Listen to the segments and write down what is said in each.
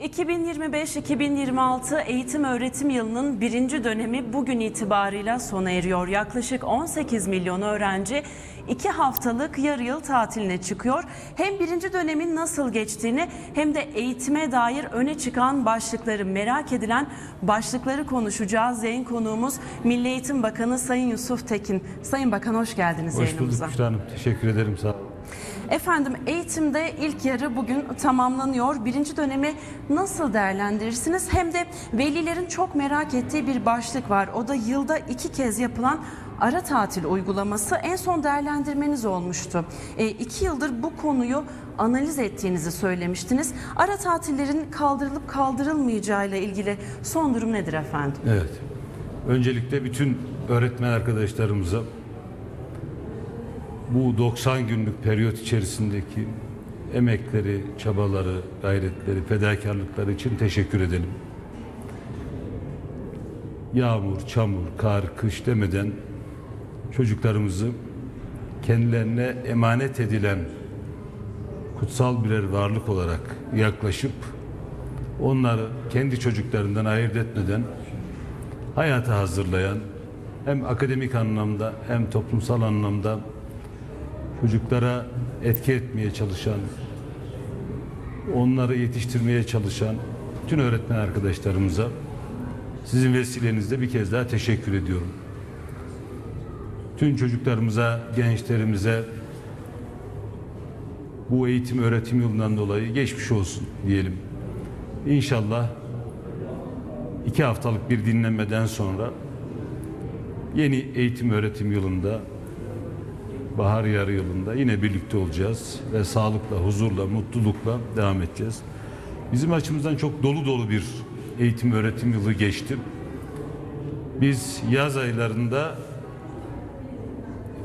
2025-2026 eğitim öğretim yılının birinci dönemi bugün itibarıyla sona eriyor. Yaklaşık 18 milyon öğrenci iki haftalık yarı yıl tatiline çıkıyor. Hem birinci dönemin nasıl geçtiğini hem de eğitime dair öne çıkan başlıkları merak edilen başlıkları konuşacağız. Yayın konuğumuz Milli Eğitim Bakanı Sayın Yusuf Tekin. Sayın Bakan hoş geldiniz Hoş bulduk yayınımıza. Büşra Hanım. Teşekkür ederim. Sağ olun. Efendim eğitimde ilk yarı bugün tamamlanıyor. Birinci dönemi nasıl değerlendirirsiniz? Hem de velilerin çok merak ettiği bir başlık var. O da yılda iki kez yapılan ara tatil uygulaması. En son değerlendirmeniz olmuştu. E, iki yıldır bu konuyu analiz ettiğinizi söylemiştiniz. Ara tatillerin kaldırılıp kaldırılmayacağıyla ilgili son durum nedir efendim? Evet. Öncelikle bütün öğretmen arkadaşlarımıza bu 90 günlük periyot içerisindeki emekleri, çabaları, gayretleri, fedakarlıkları için teşekkür edelim. Yağmur, çamur, kar, kış demeden çocuklarımızı kendilerine emanet edilen kutsal birer varlık olarak yaklaşıp onları kendi çocuklarından ayırt etmeden hayata hazırlayan hem akademik anlamda hem toplumsal anlamda çocuklara etki etmeye çalışan onları yetiştirmeye çalışan bütün öğretmen arkadaşlarımıza sizin vesilenizle bir kez daha teşekkür ediyorum. Tüm çocuklarımıza, gençlerimize bu eğitim öğretim yılından dolayı geçmiş olsun diyelim. İnşallah iki haftalık bir dinlenmeden sonra yeni eğitim öğretim yılında bahar yarı yılında yine birlikte olacağız ve sağlıkla, huzurla, mutlulukla devam edeceğiz. Bizim açımızdan çok dolu dolu bir eğitim öğretim yılı geçti. Biz yaz aylarında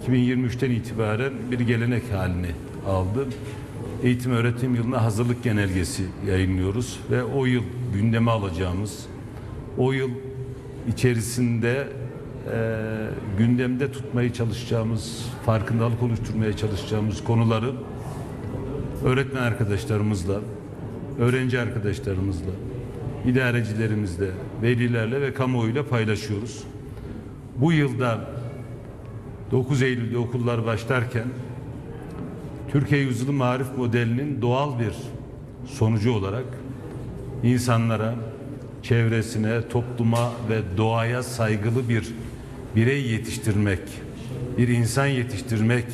2023'ten itibaren bir gelenek halini aldı. Eğitim öğretim yılına hazırlık genelgesi yayınlıyoruz ve o yıl gündeme alacağımız, o yıl içerisinde e, gündemde tutmaya çalışacağımız, farkındalık oluşturmaya çalışacağımız konuları öğretmen arkadaşlarımızla, öğrenci arkadaşlarımızla, idarecilerimizle, velilerle ve kamuoyuyla paylaşıyoruz. Bu yılda 9 Eylül'de okullar başlarken Türkiye Yüzyılı Marif modelinin doğal bir sonucu olarak insanlara, çevresine, topluma ve doğaya saygılı bir birey yetiştirmek, bir insan yetiştirmek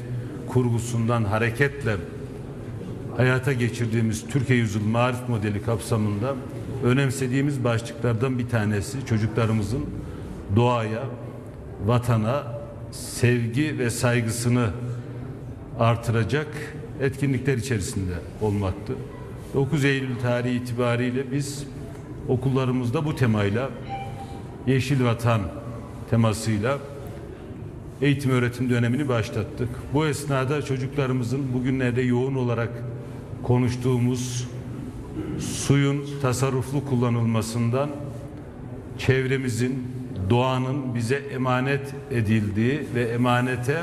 kurgusundan hareketle hayata geçirdiğimiz Türkiye Yüzyılı Marif modeli kapsamında önemsediğimiz başlıklardan bir tanesi çocuklarımızın doğaya, vatana sevgi ve saygısını artıracak etkinlikler içerisinde olmaktı. 9 Eylül tarihi itibariyle biz okullarımızda bu temayla Yeşil Vatan temasıyla eğitim öğretim dönemini başlattık. Bu esnada çocuklarımızın bugünlerde yoğun olarak konuştuğumuz suyun tasarruflu kullanılmasından çevremizin, doğanın bize emanet edildiği ve emanete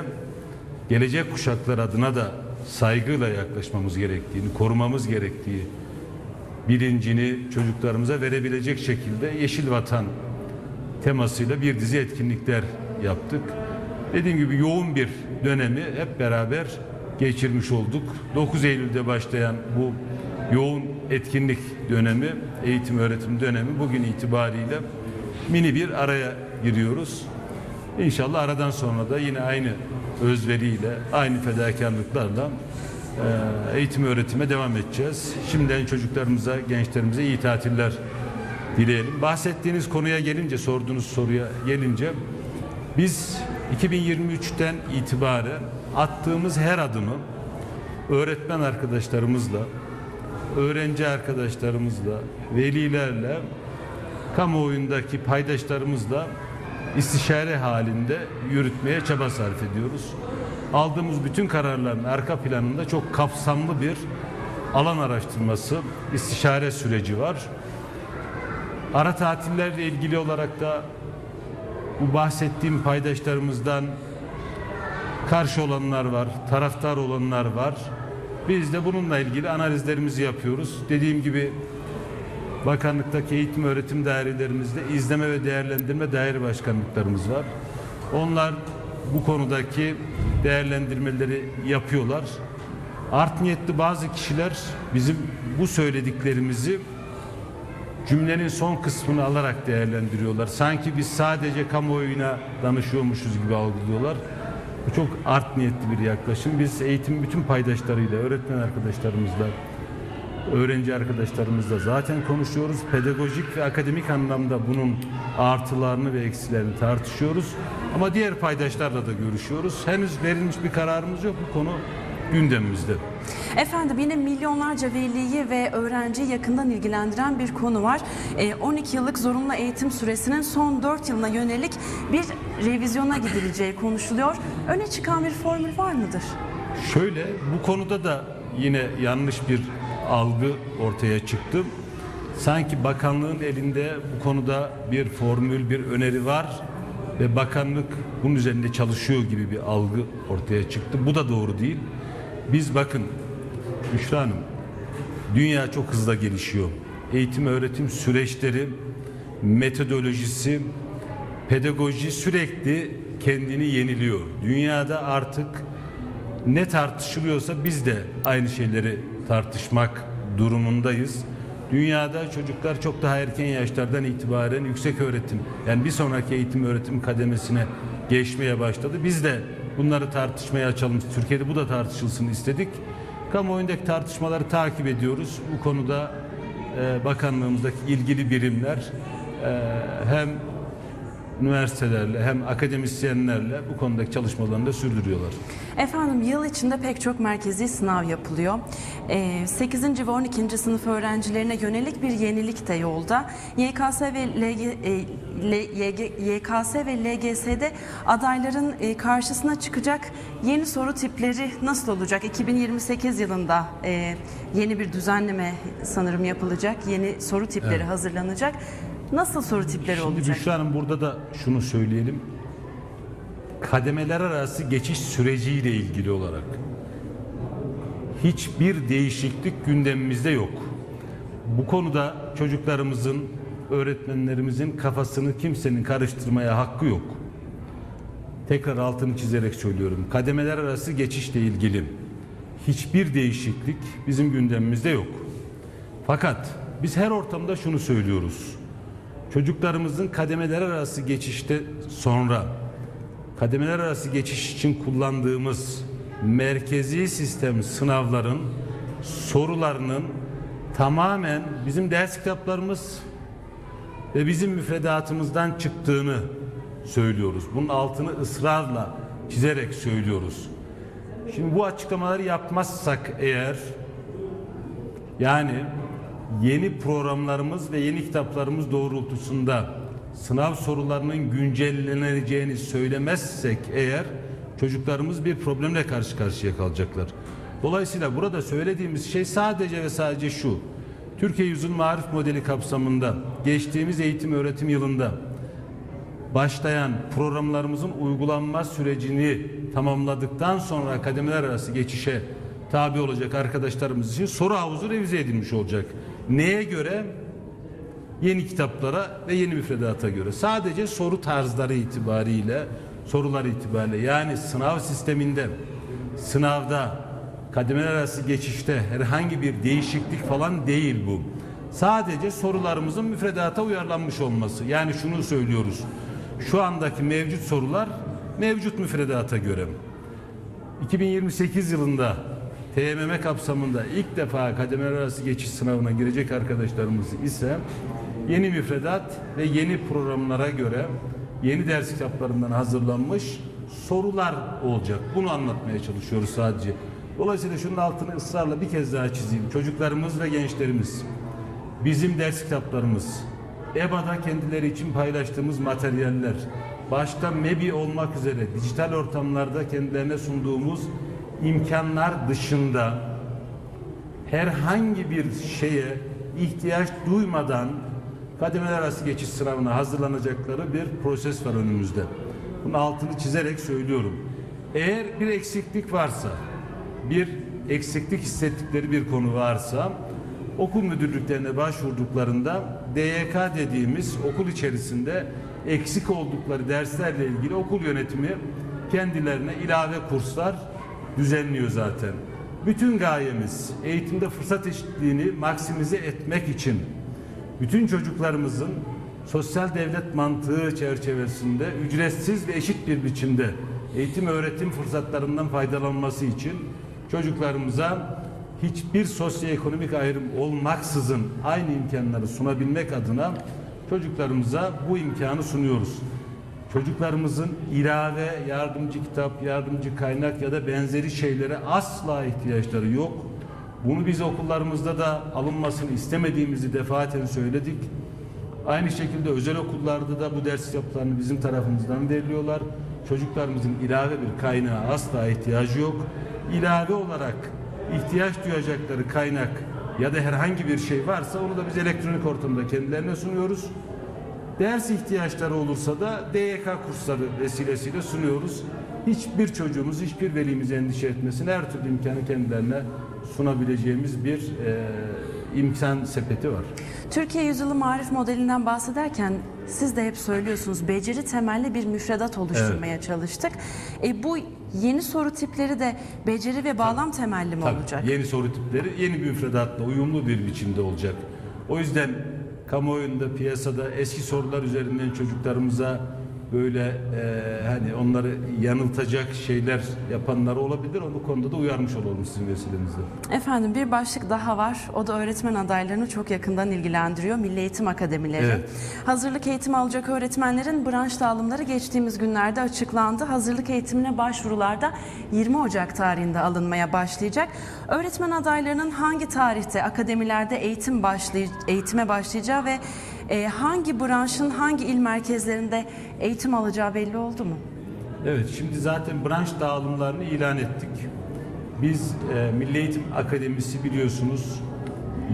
gelecek kuşaklar adına da saygıyla yaklaşmamız gerektiğini, korumamız gerektiği bilincini çocuklarımıza verebilecek şekilde Yeşil Vatan temasıyla bir dizi etkinlikler yaptık. Dediğim gibi yoğun bir dönemi hep beraber geçirmiş olduk. 9 Eylül'de başlayan bu yoğun etkinlik dönemi, eğitim öğretim dönemi bugün itibariyle mini bir araya giriyoruz. İnşallah aradan sonra da yine aynı özveriyle, aynı fedakarlıklarla e, eğitim öğretime devam edeceğiz. Şimdiden çocuklarımıza, gençlerimize iyi tatiller dileyelim. Bahsettiğiniz konuya gelince, sorduğunuz soruya gelince biz 2023'ten itibaren attığımız her adımı öğretmen arkadaşlarımızla, öğrenci arkadaşlarımızla, velilerle, kamuoyundaki paydaşlarımızla istişare halinde yürütmeye çaba sarf ediyoruz. Aldığımız bütün kararların arka planında çok kapsamlı bir alan araştırması, istişare süreci var. Ara tatillerle ilgili olarak da bu bahsettiğim paydaşlarımızdan karşı olanlar var, taraftar olanlar var. Biz de bununla ilgili analizlerimizi yapıyoruz. Dediğim gibi Bakanlıktaki eğitim öğretim dairelerimizde izleme ve değerlendirme daire başkanlıklarımız var. Onlar bu konudaki değerlendirmeleri yapıyorlar. Art niyetli bazı kişiler bizim bu söylediklerimizi cümlenin son kısmını alarak değerlendiriyorlar. Sanki biz sadece kamuoyuna danışıyormuşuz gibi algılıyorlar. Bu çok art niyetli bir yaklaşım. Biz eğitim bütün paydaşlarıyla, öğretmen arkadaşlarımızla, öğrenci arkadaşlarımızla zaten konuşuyoruz. Pedagojik ve akademik anlamda bunun artılarını ve eksilerini tartışıyoruz. Ama diğer paydaşlarla da görüşüyoruz. Henüz verilmiş bir kararımız yok. Bu konu gündemimizde. Efendim yine milyonlarca veliyi ve öğrenciyi yakından ilgilendiren bir konu var. Ee, 12 yıllık zorunlu eğitim süresinin son 4 yılına yönelik bir revizyona gidileceği konuşuluyor. Öne çıkan bir formül var mıdır? Şöyle bu konuda da yine yanlış bir algı ortaya çıktı. Sanki bakanlığın elinde bu konuda bir formül, bir öneri var ve bakanlık bunun üzerinde çalışıyor gibi bir algı ortaya çıktı. Bu da doğru değil. Biz bakın Büşra Hanım, dünya çok hızla gelişiyor. Eğitim öğretim süreçleri, metodolojisi, pedagoji sürekli kendini yeniliyor. Dünyada artık ne tartışılıyorsa biz de aynı şeyleri tartışmak durumundayız. Dünyada çocuklar çok daha erken yaşlardan itibaren yüksek öğretim yani bir sonraki eğitim öğretim kademesine geçmeye başladı. Biz de bunları tartışmaya açalım. Türkiye'de bu da tartışılsın istedik. Kamuoyundaki tartışmaları takip ediyoruz. Bu konuda e, bakanlığımızdaki ilgili birimler e, hem üniversitelerle hem akademisyenlerle bu konudaki çalışmalarını da sürdürüyorlar. Efendim yıl içinde pek çok merkezi sınav yapılıyor. Ee, 8. ve 12. sınıf öğrencilerine yönelik bir yenilik de yolda. YKS ve LG, e, L- YG, YKS ve LGS'de adayların e, karşısına çıkacak yeni soru tipleri nasıl olacak? 2028 yılında e, yeni bir düzenleme sanırım yapılacak. Yeni soru tipleri hazırlanacak. Nasıl soru tipleri Şimdi olacak? Büşra Hanım burada da şunu söyleyelim. Kademeler arası geçiş süreciyle ilgili olarak hiçbir değişiklik gündemimizde yok. Bu konuda çocuklarımızın, öğretmenlerimizin kafasını kimsenin karıştırmaya hakkı yok. Tekrar altını çizerek söylüyorum. Kademeler arası geçişle ilgili hiçbir değişiklik bizim gündemimizde yok. Fakat biz her ortamda şunu söylüyoruz. Çocuklarımızın kademeler arası geçişte sonra kademeler arası geçiş için kullandığımız merkezi sistem sınavların sorularının tamamen bizim ders kitaplarımız ve bizim müfredatımızdan çıktığını söylüyoruz. Bunun altını ısrarla çizerek söylüyoruz. Şimdi bu açıklamaları yapmazsak eğer yani yeni programlarımız ve yeni kitaplarımız doğrultusunda sınav sorularının güncelleneceğini söylemezsek eğer çocuklarımız bir problemle karşı karşıya kalacaklar. Dolayısıyla burada söylediğimiz şey sadece ve sadece şu. Türkiye Yüzün Marif Modeli kapsamında geçtiğimiz eğitim öğretim yılında başlayan programlarımızın uygulanma sürecini tamamladıktan sonra akademiler arası geçişe tabi olacak arkadaşlarımız için soru havuzu revize edilmiş olacak. Neye göre? Yeni kitaplara ve yeni müfredata göre. Sadece soru tarzları itibariyle, sorular itibariyle yani sınav sisteminde, sınavda, kademeler arası geçişte herhangi bir değişiklik falan değil bu. Sadece sorularımızın müfredata uyarlanmış olması. Yani şunu söylüyoruz. Şu andaki mevcut sorular mevcut müfredata göre. 2028 yılında TMM kapsamında ilk defa kademeler arası geçiş sınavına girecek arkadaşlarımız ise yeni müfredat ve yeni programlara göre yeni ders kitaplarından hazırlanmış sorular olacak. Bunu anlatmaya çalışıyoruz sadece. Dolayısıyla şunun altını ısrarla bir kez daha çizeyim. Çocuklarımız ve gençlerimiz bizim ders kitaplarımız, EBA'da kendileri için paylaştığımız materyaller, başta MEBI olmak üzere dijital ortamlarda kendilerine sunduğumuz imkanlar dışında herhangi bir şeye ihtiyaç duymadan kademeler arası geçiş sınavına hazırlanacakları bir proses var önümüzde. Bunun altını çizerek söylüyorum. Eğer bir eksiklik varsa, bir eksiklik hissettikleri bir konu varsa okul müdürlüklerine başvurduklarında DYK dediğimiz okul içerisinde eksik oldukları derslerle ilgili okul yönetimi kendilerine ilave kurslar düzenliyor zaten. Bütün gayemiz eğitimde fırsat eşitliğini maksimize etmek için bütün çocuklarımızın sosyal devlet mantığı çerçevesinde ücretsiz ve eşit bir biçimde eğitim öğretim fırsatlarından faydalanması için çocuklarımıza hiçbir sosyoekonomik ayrım olmaksızın aynı imkanları sunabilmek adına çocuklarımıza bu imkanı sunuyoruz. Çocuklarımızın ilave yardımcı kitap, yardımcı kaynak ya da benzeri şeylere asla ihtiyaçları yok. Bunu biz okullarımızda da alınmasını istemediğimizi defaten söyledik. Aynı şekilde özel okullarda da bu ders kitaplarını bizim tarafımızdan veriliyorlar. Çocuklarımızın ilave bir kaynağa asla ihtiyacı yok. İlave olarak ihtiyaç duyacakları kaynak ya da herhangi bir şey varsa onu da biz elektronik ortamda kendilerine sunuyoruz. Ders ihtiyaçları olursa da DYK kursları vesilesiyle sunuyoruz. Hiçbir çocuğumuz, hiçbir velimiz endişe etmesin. Her türlü imkanı kendilerine sunabileceğimiz bir e, imkan sepeti var. Türkiye Yüzyılı Marif modelinden bahsederken siz de hep söylüyorsunuz beceri temelli bir müfredat oluşturmaya çalıştık. E, bu yeni soru tipleri de beceri ve bağlam temelli mi Tabii, olacak? Yeni soru tipleri yeni bir müfredatla uyumlu bir biçimde olacak. O yüzden kamuoyunda, piyasada eski sorular üzerinden çocuklarımıza böyle e, hani onları yanıltacak şeyler yapanlar olabilir. O konuda da uyarmış olalım sizin vesilenizle. Efendim bir başlık daha var. O da öğretmen adaylarını çok yakından ilgilendiriyor. Milli Eğitim Akademileri. Evet. Hazırlık eğitimi alacak öğretmenlerin branş dağılımları geçtiğimiz günlerde açıklandı. Hazırlık eğitimine başvurularda 20 Ocak tarihinde alınmaya başlayacak. Öğretmen adaylarının hangi tarihte akademilerde eğitim başlay eğitime başlayacağı ve e, hangi branşın hangi il merkezlerinde eğitim alacağı belli oldu mu? Evet, şimdi zaten branş dağılımlarını ilan ettik. Biz e, Milli Eğitim Akademisi biliyorsunuz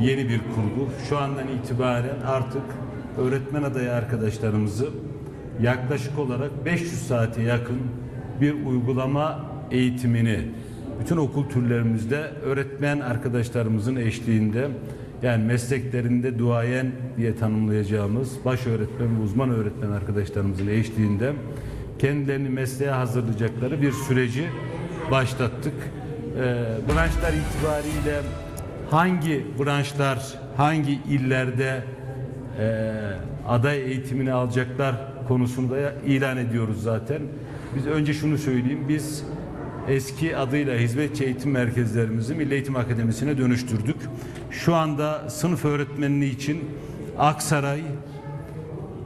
yeni bir kurgu. Şu andan itibaren artık öğretmen adayı arkadaşlarımızı yaklaşık olarak 500 saate yakın bir uygulama eğitimini bütün okul türlerimizde öğretmen arkadaşlarımızın eşliğinde yani mesleklerinde duayen diye tanımlayacağımız baş öğretmen ve uzman öğretmen arkadaşlarımızın eşliğinde kendilerini mesleğe hazırlayacakları bir süreci başlattık. Ee, branşlar itibariyle hangi branşlar hangi illerde e, aday eğitimini alacaklar konusunda ilan ediyoruz zaten. Biz önce şunu söyleyeyim. Biz eski adıyla hizmetçi eğitim merkezlerimizi Milli Eğitim Akademisi'ne dönüştürdük. Şu anda sınıf öğretmenliği için Aksaray,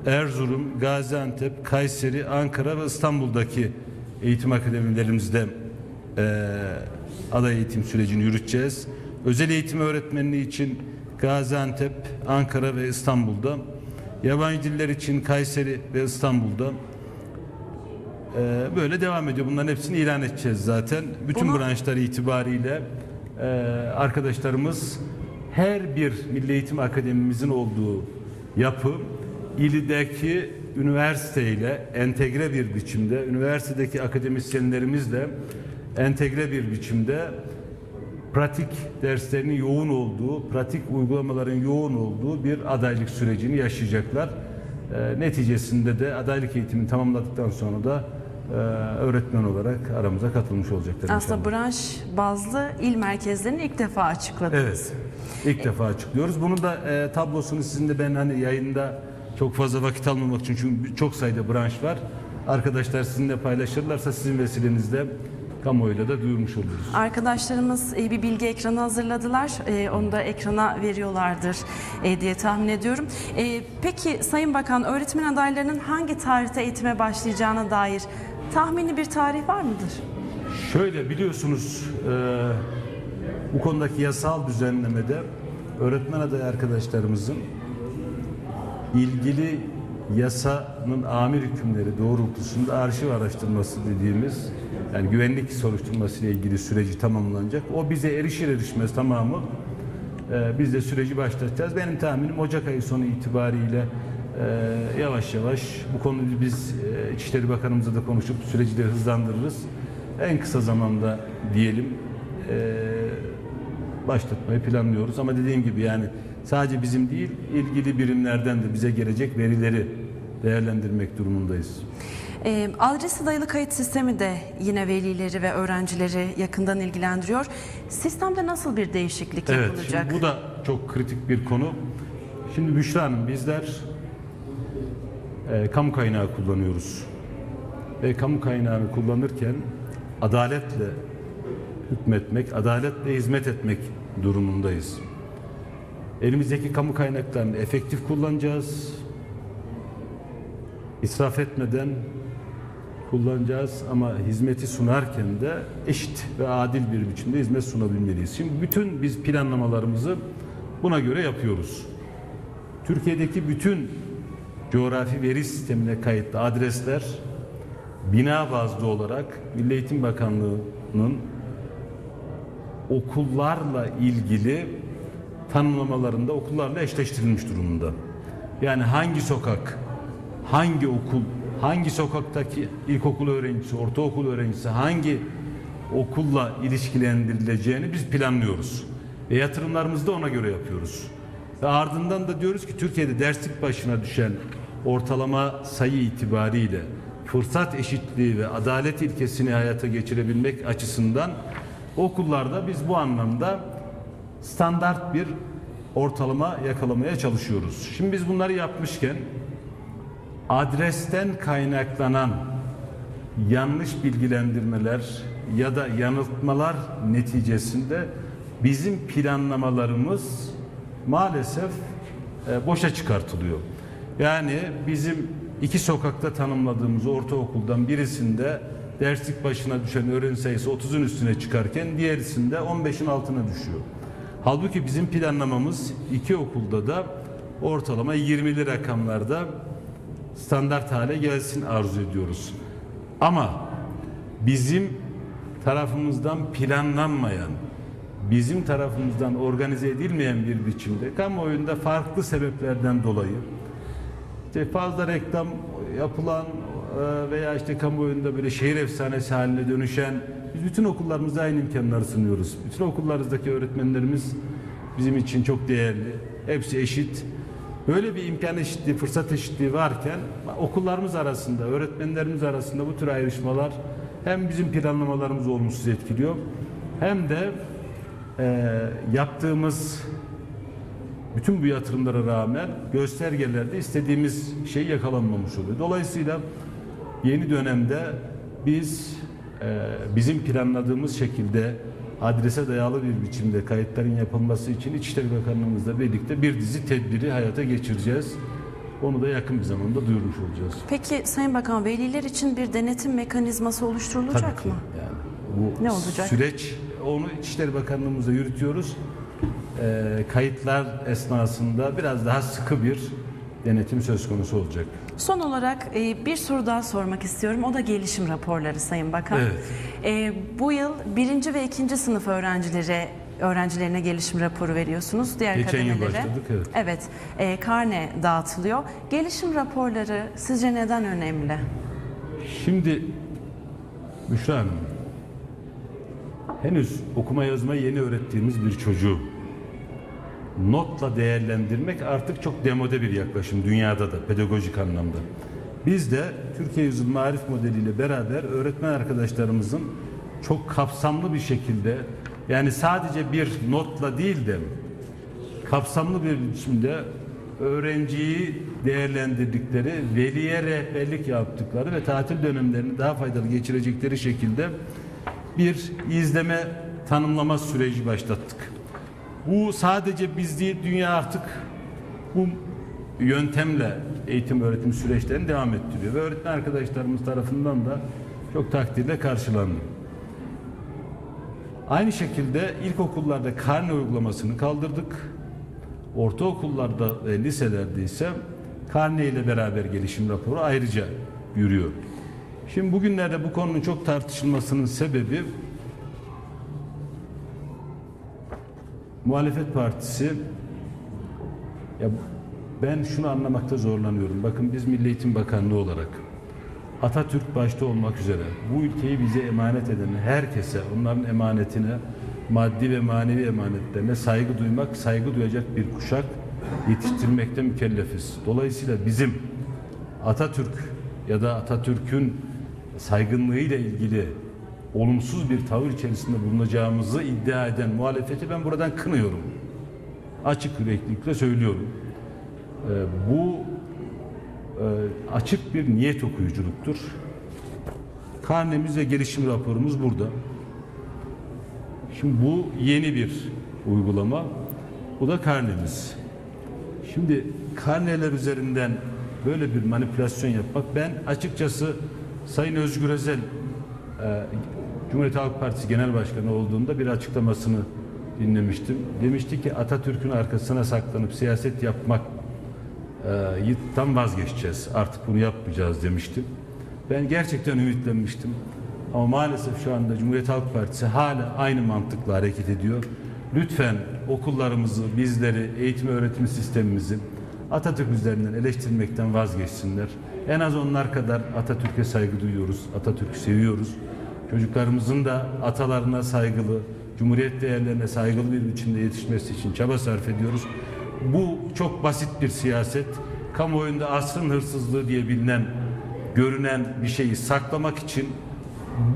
Erzurum, Gaziantep, Kayseri, Ankara ve İstanbul'daki eğitim akademilerimizde eee aday eğitim sürecini yürüteceğiz. Özel eğitim öğretmenliği için Gaziantep, Ankara ve İstanbul'da, yabancı diller için Kayseri ve İstanbul'da eee, böyle devam ediyor. Bunların hepsini ilan edeceğiz zaten. Bütün Bunu- branşlar itibariyle eee, arkadaşlarımız her bir Milli Eğitim Akademimizin olduğu yapı ilideki üniversiteyle entegre bir biçimde, üniversitedeki akademisyenlerimizle entegre bir biçimde pratik derslerinin yoğun olduğu, pratik uygulamaların yoğun olduğu bir adaylık sürecini yaşayacaklar. Ee, neticesinde de adaylık eğitimini tamamladıktan sonra da e, öğretmen olarak aramıza katılmış olacaklar Aslında inşallah. branş bazlı il merkezlerini ilk defa açıkladınız. Evet. İlk defa açıklıyoruz. Bunun da e, tablosunu sizin de ben hani yayında çok fazla vakit almamak için çünkü çok sayıda branş var. Arkadaşlar sizinle paylaşırlarsa sizin vesilenizle kamuoyuyla da duyurmuş oluruz. Arkadaşlarımız e, bir bilgi ekranı hazırladılar. E, Onu da ekrana veriyorlardır e, diye tahmin ediyorum. E, Peki Sayın Bakan, öğretmen adaylarının hangi tarihte eğitime başlayacağına dair tahmini bir tarih var mıdır? Şöyle biliyorsunuz e, bu konudaki yasal düzenlemede öğretmen adayı arkadaşlarımızın ilgili yasanın amir hükümleri doğrultusunda arşiv araştırması dediğimiz yani güvenlik soruşturması ile ilgili süreci tamamlanacak. O bize erişir erişmez tamamı e, biz de süreci başlatacağız. Benim tahminim Ocak ayı sonu itibariyle e, yavaş yavaş bu konuyu biz e, İçişleri Bakanımızla da konuşup süreci de hızlandırırız. En kısa zamanda diyelim e, başlatmayı planlıyoruz. Ama dediğim gibi yani sadece bizim değil ilgili birimlerden de bize gelecek verileri değerlendirmek durumundayız. E, adresi dayalı kayıt sistemi de yine velileri ve öğrencileri yakından ilgilendiriyor. Sistemde nasıl bir değişiklik Evet, yapılacak? şimdi bu da çok kritik bir konu. Şimdi Büşra Hanım bizler e, kamu kaynağı kullanıyoruz. Ve kamu kaynağını kullanırken adaletle hükmetmek, adaletle hizmet etmek durumundayız. Elimizdeki kamu kaynaklarını efektif kullanacağız. İsraf etmeden kullanacağız ama hizmeti sunarken de eşit ve adil bir biçimde hizmet sunabilmeliyiz. Şimdi bütün biz planlamalarımızı buna göre yapıyoruz. Türkiye'deki bütün coğrafi veri sistemine kayıtlı adresler bina bazlı olarak Milli Eğitim Bakanlığı'nın okullarla ilgili tanımlamalarında okullarla eşleştirilmiş durumda. Yani hangi sokak, hangi okul, hangi sokaktaki ilkokul öğrencisi, ortaokul öğrencisi hangi okulla ilişkilendirileceğini biz planlıyoruz. Ve yatırımlarımızı da ona göre yapıyoruz. Ve ardından da diyoruz ki Türkiye'de derslik başına düşen ortalama sayı itibariyle fırsat eşitliği ve adalet ilkesini hayata geçirebilmek açısından okullarda biz bu anlamda standart bir ortalama yakalamaya çalışıyoruz. Şimdi biz bunları yapmışken adresten kaynaklanan yanlış bilgilendirmeler ya da yanıltmalar neticesinde bizim planlamalarımız maalesef e, boşa çıkartılıyor. Yani bizim iki sokakta tanımladığımız ortaokuldan birisinde derslik başına düşen öğrenci sayısı 30'un üstüne çıkarken diğerisinde 15'in altına düşüyor. Halbuki bizim planlamamız iki okulda da ortalama 20'li rakamlarda standart hale gelsin arzu ediyoruz. Ama bizim tarafımızdan planlanmayan, bizim tarafımızdan organize edilmeyen bir biçimde kamuoyunda farklı sebeplerden dolayı işte fazla reklam yapılan e, veya işte kamuoyunda böyle şehir efsanesi haline dönüşen biz bütün okullarımızda aynı imkanları sunuyoruz. Bütün okullarımızdaki öğretmenlerimiz bizim için çok değerli. Hepsi eşit. Böyle bir imkan eşitliği, fırsat eşitliği varken okullarımız arasında, öğretmenlerimiz arasında bu tür ayrışmalar hem bizim planlamalarımızı olumsuz etkiliyor hem de e, yaptığımız bütün bu yatırımlara rağmen göstergelerde istediğimiz şey yakalanmamış oluyor. Dolayısıyla yeni dönemde biz e, bizim planladığımız şekilde adrese dayalı bir biçimde kayıtların yapılması için İçişleri Bakanlığımızla birlikte bir dizi tedbiri hayata geçireceğiz. Onu da yakın bir zamanda duyurmuş olacağız. Peki Sayın Bakan veliler için bir denetim mekanizması oluşturulacak Tabii ki. mı? Yani bu Ne olacak? süreç onu İçişleri Bakanlığımızla yürütüyoruz. Ee, kayıtlar esnasında biraz daha sıkı bir denetim söz konusu olacak. Son olarak e, bir soru daha sormak istiyorum. O da gelişim raporları Sayın Bakan. Evet. E, bu yıl birinci ve ikinci sınıf öğrencilere öğrencilerine gelişim raporu veriyorsunuz. Diğer Geçen yıl kademelere. başladık, evet. Evet. e, karne dağıtılıyor. Gelişim raporları sizce neden önemli? Şimdi Büşra Hanım, henüz okuma yazma yeni öğrettiğimiz bir çocuğu notla değerlendirmek artık çok demode bir yaklaşım dünyada da pedagojik anlamda. Biz de Türkiye Yüzyıl Marif modeliyle beraber öğretmen arkadaşlarımızın çok kapsamlı bir şekilde yani sadece bir notla değil de kapsamlı bir biçimde öğrenciyi değerlendirdikleri, veliye rehberlik yaptıkları ve tatil dönemlerini daha faydalı geçirecekleri şekilde bir izleme tanımlama süreci başlattık. Bu sadece biz değil, dünya artık bu yöntemle eğitim öğretim süreçlerini devam ettiriyor ve öğretmen arkadaşlarımız tarafından da çok takdirle karşılandı. Aynı şekilde ilkokullarda karne uygulamasını kaldırdık. Ortaokullarda ve liselerde ise karne ile beraber gelişim raporu ayrıca yürüyor. Şimdi bugünlerde bu konunun çok tartışılmasının sebebi muhalefet partisi ya ben şunu anlamakta zorlanıyorum. Bakın biz Milli Eğitim Bakanlığı olarak Atatürk başta olmak üzere bu ülkeyi bize emanet eden herkese onların emanetine maddi ve manevi emanetlerine saygı duymak, saygı duyacak bir kuşak yetiştirmekte mükellefiz. Dolayısıyla bizim Atatürk ya da Atatürk'ün saygınlığıyla ilgili olumsuz bir tavır içerisinde bulunacağımızı iddia eden muhalefeti ben buradan kınıyorum. Açık yüreklilikle söylüyorum. Ee, bu e, açık bir niyet okuyuculuktur. Karnemiz ve gelişim raporumuz burada. Şimdi bu yeni bir uygulama. Bu da karnemiz. Şimdi karneler üzerinden böyle bir manipülasyon yapmak ben açıkçası Sayın Özgür Özel e, Cumhuriyet Halk Partisi Genel Başkanı olduğunda bir açıklamasını dinlemiştim. Demişti ki Atatürk'ün arkasına saklanıp siyaset yapmak e, tam vazgeçeceğiz. Artık bunu yapmayacağız demiştim. Ben gerçekten ümitlenmiştim. Ama maalesef şu anda Cumhuriyet Halk Partisi hala aynı mantıkla hareket ediyor. Lütfen okullarımızı, bizleri, eğitim öğretim sistemimizi Atatürk üzerinden eleştirmekten vazgeçsinler. En az onlar kadar Atatürk'e saygı duyuyoruz, Atatürk'ü seviyoruz. Çocuklarımızın da atalarına saygılı, Cumhuriyet değerlerine saygılı bir biçimde yetişmesi için çaba sarf ediyoruz. Bu çok basit bir siyaset. Kamuoyunda asrın hırsızlığı diye bilinen, görünen bir şeyi saklamak için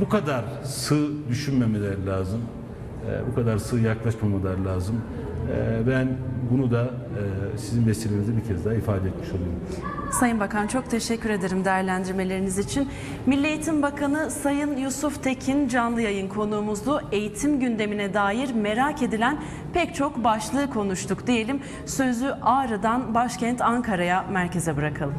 bu kadar sığ düşünmemeleri lazım. Ee, bu kadar sığ yaklaşmamaları lazım. Ee, ben bunu da e, sizin vesilenizle bir kez daha ifade etmiş oluyorum. Sayın Bakan çok teşekkür ederim değerlendirmeleriniz için. Milli Eğitim Bakanı Sayın Yusuf Tekin canlı yayın konuğumuzdu. Eğitim gündemine dair merak edilen pek çok başlığı konuştuk diyelim. Sözü Ağrı'dan başkent Ankara'ya merkeze bırakalım.